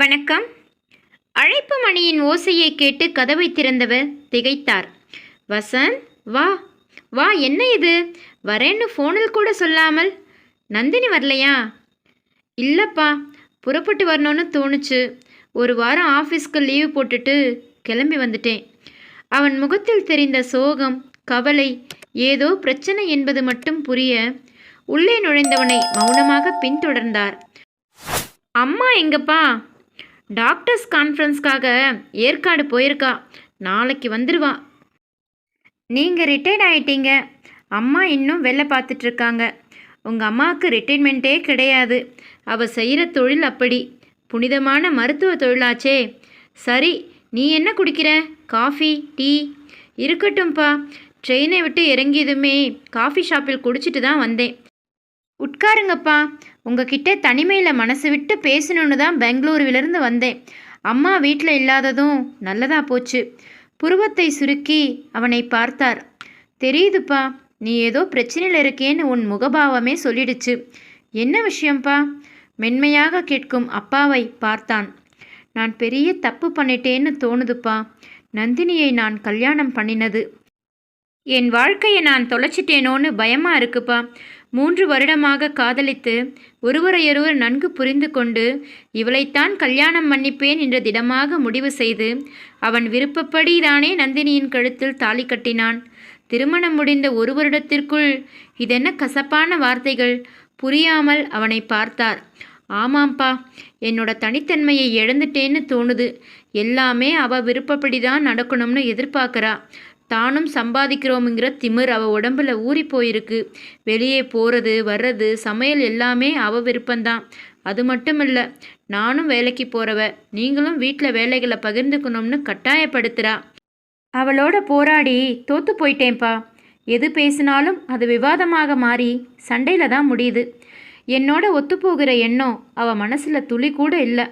வணக்கம். அழைப்பு மணியின் ஓசையை கேட்டு கதவை திறந்தவர் திகைத்தார். வசந்த் வா வா என்ன இது? வரேன்னு ஃபோனில் கூட சொல்லாமல். நந்தினி வரலையா? இல்லைப்பா புறப்பட்டு வரணும்னு தோணுச்சு. ஒரு வாரம் ஆஃபீஸ்க்கு லீவ் போட்டுட்டு கிளம்பி வந்துட்டேன். அவன் முகத்தில் தெரிந்த சோகம் கவலை ஏதோ பிரச்சனை என்பது மட்டும் புரிய உள்ளே நுழைந்தவனை மௌனமாக பின்தொடர்ந்தார். அம்மா எங்கப்பா? டாக்டர்ஸ் கான்ஃபரன்ஸ்க்காக ஏற்காடு போயிருக்கா. நாளைக்கு வந்துடுவா நீங்கள் ரிட்டையர்ட் ஆயிட்டீங்க. அம்மா இன்னும் வேலை பார்த்துட்ருக்காங்க. உங்கள் அம்மாவுக்கு ரிட்டைர்மெண்ட்டே கிடையாது. அவள் செய்கிற தொழில் அப்படி. புனிதமான மருத்துவ தொழிலாச்சே. சரி நீ என்ன குடிக்கிற? Coffee tea? இருக்கட்டும்ப்பா ட்ரெயினை விட்டு இறங்கியதுமே காஃபி ஷாப்பில் குடிச்சிட்டு தான் வந்தேன். உட்காருங்கப்பா. உங்ககிட்ட தனிமையில் மனசு விட்டு பேசணுன்னு தான் பெங்களூருவிலிருந்து வந்தேன். அம்மா வீட்டில் இல்லாததும் நல்லதா போச்சு. புருவத்தை சுருக்கி அவனை பார்த்தார். தெரியுதுப்பா நீ ஏதோ பிரச்சனையில் இருக்கேன்னு உன் முகபாவமே சொல்லிடுச்சு. என்ன விஷயம்ப்பா? மென்மையாக கேட்கும் அப்பாவை பார்த்தான். நான் பெரிய தப்பு பண்ணிட்டேன்னு தோணுதுப்பா. நந்தினியை நான் கல்யாணம் பண்ணினது. என் வாழ்க்கையை நான் தொலைச்சிட்டேனோன்னு பயமாக இருக்குப்பா. மூன்று வருடமாக காதலித்து ஒருவரையொருவர் நன்கு புரிந்து கொண்டு இவளைத்தான் கல்யாணம் மன்னிப்பேன் என்ற திடமாக முடிவு செய்து அவன் விருப்பப்படி தானே நந்தினியின் கழுத்தில் தாலி கட்டினான். திருமணம் முடிந்த ஒரு வருடத்திற்குள் இதென்ன கசப்பான வார்த்தைகள்? புரியாமல் அவனை பார்த்தார். ஆமாம்ப்பா என்னோட தனித்தன்மையை இழந்துட்டேன்னு தோணுது. எல்லாமே அவ விருப்பப்படி தான் நடக்கணும்னு எதிர்பார்க்குறா. தானும் சம்பாதிக்கிறோமுங்கிற திமிர் அவள் உடம்புல ஊறி போயிருக்கு. வெளியே போகிறது வர்றது சமையல் எல்லாமே அவ விருப்பம்தான். அது மட்டும் இல்லை நானும் வேலைக்கு போகிறவ நீங்களும் வீட்டில் வேலைகளை பகிர்ந்துக்கணும்னு கட்டாயப்படுத்துகிறா அவளோட போராடி தோத்து போயிட்டேன்ப்பா எது பேசினாலும் அது விவாதமாக மாறி சண்டையில் தான் முடியுது. என்னோட ஒத்துப்போகிற எண்ணம் அவள் மனசில் துளி கூட இல்லை.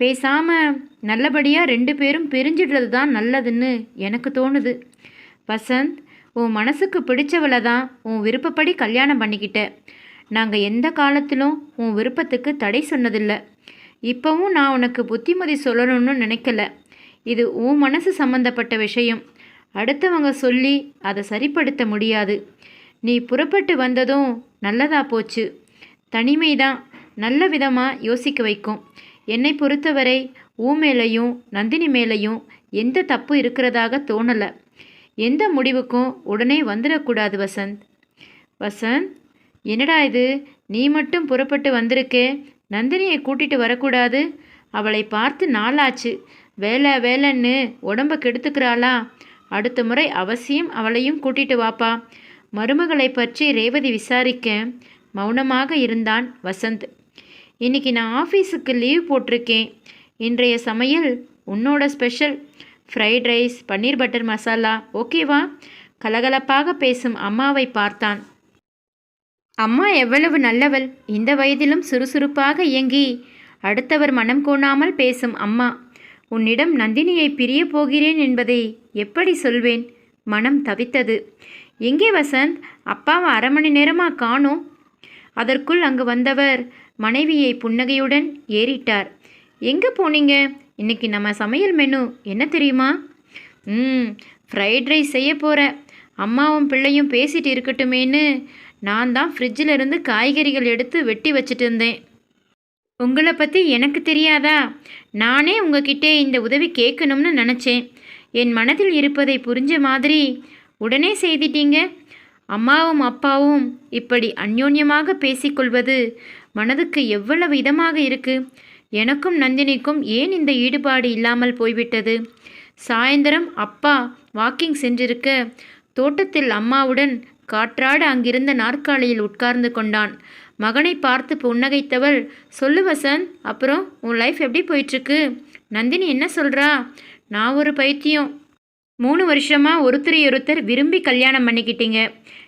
பேசாமல் நல்லபடியாக ரெண்டு பேரும் பிரிஞ்சிடுறது தான் நல்லதுன்னு எனக்கு தோணுது. வசந்த் உன் மனசுக்கு பிடிச்சவளை தான் உன் விருப்பப்படி கல்யாணம் பண்ணிக்கிட்ட. நாங்கள் எந்த காலத்திலும் உன் விருப்பத்துக்கு தடை சொன்னதில்லை. இப்போவும் நான் உனக்கு புத்திமதி சொல்லணும்னு நினைக்கல. இது உன் மனசு சம்மந்தப்பட்ட விஷயம். அடுத்தவங்க சொல்லி அதை சரிப்படுத்த முடியாது. நீ புறப்பட்டு வந்ததும் நல்லதாக போச்சு. தனிமை தான் நல்ல விதமாக யோசிக்க வைக்கும். என்னை பொறுத்தவரை ஊ மேலையும் நந்தினி மேலையும் எந்த தப்பு இருக்கிறதாக தோணலை. எந்த முடிவுக்கும் உடனே வந்துடக்கூடாது வசந்த். வசந்த் என்னடா இது? நீ மட்டும் புறப்பட்டு வந்திருக்கே? நந்தினியை கூட்டிட்டு வரக்கூடாது? அவளை பார்த்து நாளாச்சு. வேலை வேலைன்னு உடம்ப கெடுத்துக்கிறாளா? அடுத்த முறை அவசியம் அவளையும் கூட்டிட்டு வாப்பா. மருமகளை பற்றி ரேவதி விசாரிக்க மௌனமாக இருந்தான் வசந்த். இன்னைக்கு நான் ஆஃபீஸுக்கு லீவ் போட்டிருக்கேன். இன்றைய சமையல் உன்னோட special. Fried rice paneer butter masala ஓகேவா கலகலப்பாக பேசும் அம்மாவை பார்த்தான். அம்மா எவ்வளவு நல்லவள். இந்த வயதிலும் சுறுசுறுப்பாக இயங்கி அடுத்தவர் மனம் கோணாமல் பேசும் அம்மா. உன்னிடம் நந்தினியை பிரிய போகிறேன் என்பதை எப்படி சொல்வேன்? மனம் தவித்தது. எங்கே வசந்த்? அப்பாவை அரை மணி நேரமாக காணோம். அதற்குள் அங்கு வந்தவர் மனைவியை புன்னகையுடன் ஏறிட்டார். எங்கே போனீங்க? இன்னைக்கு நம்ம சமையல் மெனு என்ன தெரியுமா? ம் ஃப்ரைட் ரைஸ் செய்ய போகிற அம்மாவும் பிள்ளையும் பேசிட்டு இருக்கட்டுமேன்னு நான் தான் ஃப்ரிட்ஜில் இருந்து காய்கறிகள் எடுத்து வெட்டி வச்சிட்டு இருந்தேன். உங்களை பற்றி எனக்கு தெரியாதா? நானே உங்ககிட்டே இந்த உதவி கேட்கணும்னு நினச்சேன். என் மனதில் இருப்பதை புரிஞ்ச மாதிரி உடனே செய்திட்டீங்க. அம்மாவும் அப்பாவும் இப்படி அந்யோன்யமாக பேசிக்கொள்வது மனதுக்கு எவ்வளவு இதமாக இருக்குது எனக்கும் நந்தினிக்கும் ஏன் இந்த ஈடுபாடு இல்லாமல் போய்விட்டது? சாயந்தரம் அப்பா வாக்கிங் சென்றிருக்க தோட்டத்தில் அம்மாவுடன் காற்றாட அங்கிருந்த நாற்காலியில் உட்கார்ந்து கொண்டான். மகனை பார்த்து புன்னகைத்தவள் சொல்லு வசந்த் அப்புறம் உன் லைஃப் எப்படி போயிட்டுருக்கு? நந்தினி என்ன சொல்கிறா நான் ஒரு பைத்தியம். மூணு வருஷமாக ஒருத்தரையொருத்தர் விரும்பி கல்யாணம் பண்ணிக்கிட்டீங்க.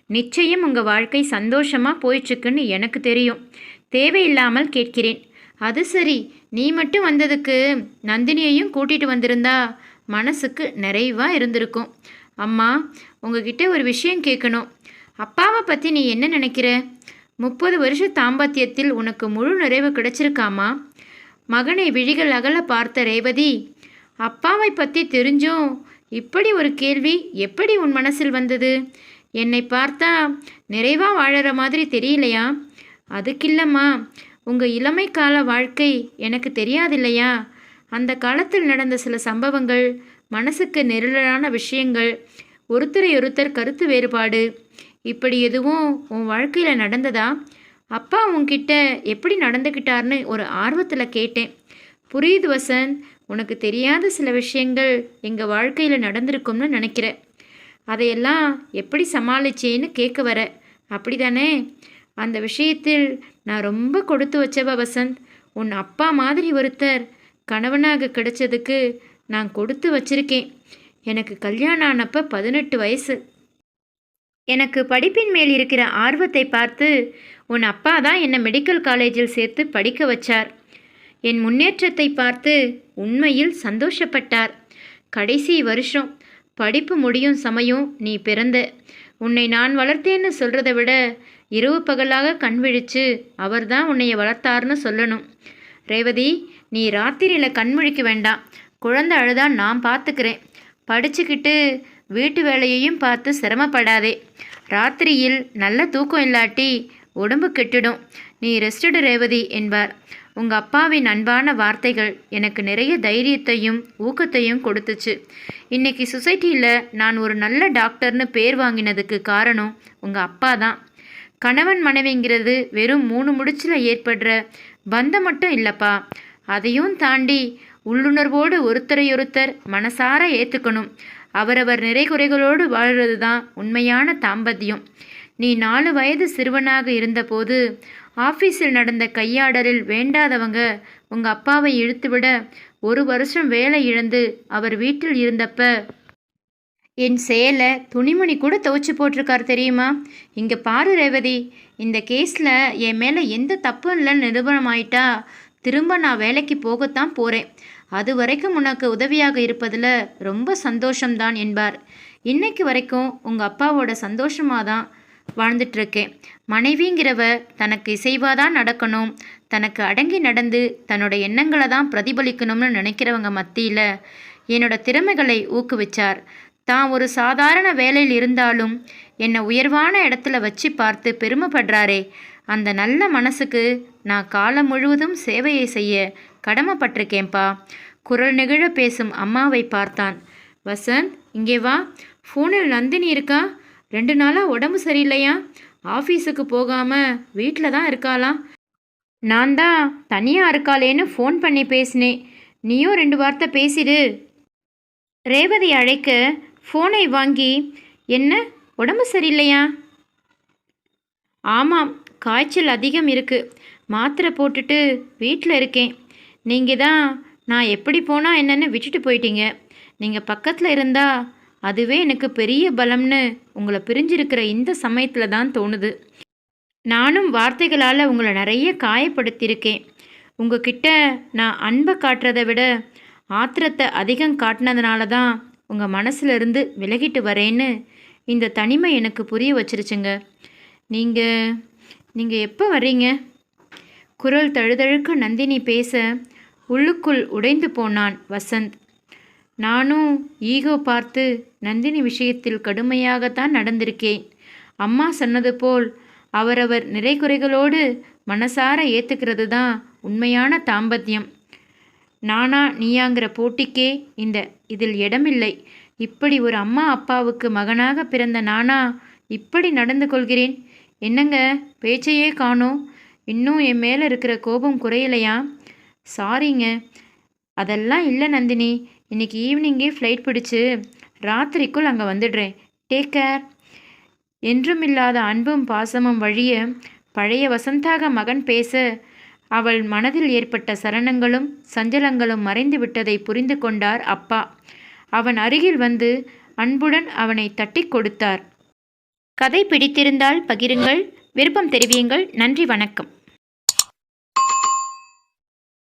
நிச்சயம் உங்கள் வாழ்க்கை சந்தோஷமாக போயிட்டுருக்குன்னு எனக்கு தெரியும். தேவையில்லாமல் கேட்கிறேன். அது சரி. நீ மட்டும் வந்ததுக்கு நந்தினியையும் கூட்டிகிட்டு வந்திருந்தா மனசுக்கு நிறைவாக இருந்திருக்கும். அம்மா உங்ககிட்ட ஒரு விஷயம் கேட்கணும் அப்பாவை பற்றி நீ என்ன நினைக்கிற? முப்பது வருஷ தாம்பத்தியத்தில் உனக்கு முழு நிறைவு கிடைச்சிருக்காமா? மகனை விழிகள் அகல பார்த்த ரேவதி அப்பாவை பற்றி தெரிஞ்சும் இப்படி ஒரு கேள்வி எப்படி உன் மனசில் வந்தது? என்னை பார்த்தா நிறைவாக வாழற மாதிரி தெரியலையா? அதுக்கில்லம்மா உங்கள் இளமை கால வாழ்க்கை எனக்கு தெரியாதில்லையா? அந்த காலத்தில் நடந்த சில சம்பவங்கள் மனசுக்கு நெருடலான விஷயங்கள் ஒருத்தரை ஒருத்தர் கருத்து வேறுபாடு இப்படி எதுவும் உன் வாழ்க்கையில் நடந்ததா? அப்பா உன்கிட்ட எப்படி நடந்துக்கிட்டார்னு ஒரு ஆர்வத்தில் கேட்டேன். புரியுது வசந்த் உனக்கு தெரியாத சில விஷயங்கள் எங்கள் வாழ்க்கையில் நடந்திருக்கும்னு நினைக்கிறேன். அதையெல்லாம் எப்படி சமாளிச்சேன்னு கேட்க வர. அப்படிதானே? அந்த விஷயத்தில் நான் ரொம்ப கொடுத்து வச்சவ வசந்த். உன் அப்பா மாதிரி ஒருத்தர் கணவனாக கிடைச்சதுக்கு நான் கொடுத்து வச்சிருக்கேன். எனக்கு கல்யாணம் ஆனப்போ பதினெட்டு வயசு. எனக்கு படிப்பின் மேல் இருக்கிற ஆர்வத்தை பார்த்து உன் அப்பா தான் என்னை மெடிக்கல் காலேஜில் சேர்த்து படிக்க வச்சார். என் முன்னேற்றத்தை பார்த்து உண்மையில் சந்தோஷப்பட்டார். கடைசி வருஷம் படிப்பு முடியும் சமயம் நீ பிறந்த உன்னை நான் வளர்த்தேன்னு சொல்கிறத விட இரவு பகலாக கண் விழிச்சு அவர்தான் உன்னைய வளர்த்தார்னு சொல்லணும். ரேவதி நீ ராத்திரியில் கண் முழிக்க வேண்டாம். குழந்தை அழுதா நான் பார்த்துக்கிறேன் படிச்சுக்கிட்டு வீட்டு வேலையையும் பார்த்து சிரமப்படாதே. ராத்திரியில் நல்ல தூக்கம் இல்லாட்டி உடம்பு கெட்டுடும். நீ ரெஸ்டடு ரேவதி என்பார். உங்கள் அப்பாவின் அன்பான வார்த்தைகள் எனக்கு நிறைய தைரியத்தையும் ஊக்கத்தையும் கொடுத்துச்சு. இன்றைக்கி சொசைட்டியில் நான் ஒரு நல்ல டாக்டர்னு பேர் வாங்கினதுக்கு காரணம் உங்கள் அப்பா தான். கணவன் மனைவிங்கிறது வெறும் மூணு முடிச்சில் ஏற்படுற பந்தம் மட்டும் இல்லைப்பா. அதையும் தாண்டி உள்ளுணர்வோடு ஒருத்தரையொருத்தர் மனசார ஏற்றுக்கணும் அவரவர் நிறைகுறைகளோடு வாழ்கிறது தான் உண்மையான தாம்பத்தியம். நீ நாலு வயது சிறுவனாக இருந்தபோது ஆஃபீஸில் நடந்த கையாடலில் வேண்டாதவங்க உங்கள் அப்பாவை இழுத்துவிட ஒரு வருஷம் வேலை இழந்து அவர் வீட்டில் இருந்தப்ப என் சேலை துணிமணி கூட துவச்சி போட்டிருக்கார் தெரியுமா? இங்கே பாரு ரேவதி இந்த கேஸில் என் மேலே எந்த தப்பும் இல்லைன்னு நிரூபணம் ஆயிட்டா திரும்ப நான் வேலைக்கு போகத்தான் போகிறேன் அது வரைக்கும் உனக்கு உதவியாக இருப்பதில் ரொம்ப சந்தோஷம்தான் என்பார். இன்னைக்கு வரைக்கும் உங்கள் அப்பாவோட சந்தோஷமாக தான் வாழ்ந்துட்டுருக்கேன். மனைவிங்கிறவ தனக்கு இசைவாக தான் நடக்கணும். தனக்கு அடங்கி நடந்து தன்னோட எண்ணங்களை தான் பிரதிபலிக்கணும்னு நினைக்கிறவங்க மத்தியில் என்னோட திறமைகளை ஊக்குவிச்சார். தான் ஒரு சாதாரண வேலையில் இருந்தாலும் என்னை உயர்வான இடத்துல வச்சு பார்த்து பெருமைப்படுறாரே. அந்த நல்ல மனசுக்கு நான் காலம் முழுவதும் சேவையை செய்ய கடமைப்பட்டிருக்கேன்பா குரல் நெகிழ பேசும் அம்மாவை பார்த்தான். வசந்த் இங்கே வா. ஃபோனில் நந்தினி இருக்கா? ரெண்டு நாளாக உடம்பு சரியில்லையா? ஆஃபீஸுக்கு போகாமல் வீட்டில் தான் இருக்காளாம் நான் தான் தனியாக இருக்காளேன்னு ஃபோன் பண்ணி பேசினேன். நீயும் ரெண்டு வார்த்தை பேசிடு. ரேவதி அழைக்க ஃபோனை வாங்கி என்ன? உடம்பு சரியில்லையா? ஆமாம் காய்ச்சல் அதிகம் இருக்குது மாத்திரை போட்டுட்டு வீட்டில் இருக்கேன். நீங்கள் தான் நான் எப்படி போனால் என்னென்னு விட்டுட்டு போயிட்டீங்க. நீங்கள் பக்கத்தில் இருந்தால் அதுவே எனக்கு பெரிய பலம்னு உங்களை பிரிஞ்சிருக்கிற இந்த சமயத்தில் தான் தோணுது. நானும் வார்த்தைகளால் உங்களை நிறைய காயப்படுத்தியிருக்கேன். உங்ககிட்ட நான் அன்பை காட்டுறதை விட ஆத்திரத்தை அதிகம் காட்டினதுனால தான் உங்கள் மனசுலருந்து விலகிட்டு வரேன்னு இந்த தனிமை எனக்கு புரிய வச்சிருச்சுங்க. நீங்கள் நீங்கள் எப்போ வர்றீங்க? குரல் தழுதழுக்க நந்தினி பேச உள்ளுக்குள் உடைந்து போனான் வசந்த். நானும் ஈகோ பார்த்து நந்தினி விஷயத்தில் கடுமையாகத்தான் நடந்திருக்கேன். அம்மா சொன்னது போல் அவரவர் நிறைகுறைகளோடு மனசார ஏற்றுக்கிறது தான் உண்மையான தாம்பத்தியம். நானா நீயாங்கிற போட்டிக்கே இந்த இதில் இடமில்லை. இப்படி ஒரு அம்மா அப்பாவுக்கு மகனாக பிறந்த நானா இப்படி நடந்து கொள்கிறேன்? என்னங்க பேச்சையே காணோம். இன்னும் என் மேலே இருக்கிற கோபம் குறையலையா? சாரிங்க அதெல்லாம் இல்லை நந்தினி. இன்னைக்கு ஈவினிங்கே ஃப்ளைட் பிடிச்சு ராத்திரிக்குள் அங்கே வந்துடுறேன். டேக் கேர் என்றுமில்லாத அன்பும் பாசமும் வழிய பழைய வசந்தாக மகன் பேச அவள் மனதில் ஏற்பட்ட சலனங்களும் சஞ்சலங்களும் மறைந்து விட்டதை புரிந்து கொண்டார் அப்பா. அவன் அருகில் வந்து அன்புடன் அவனை தட்டிக் கொடுத்தார். கதை பிடித்திருந்தால் பகிருங்கள். விருப்பம் தெரிவியுங்கள். நன்றி வணக்கம்.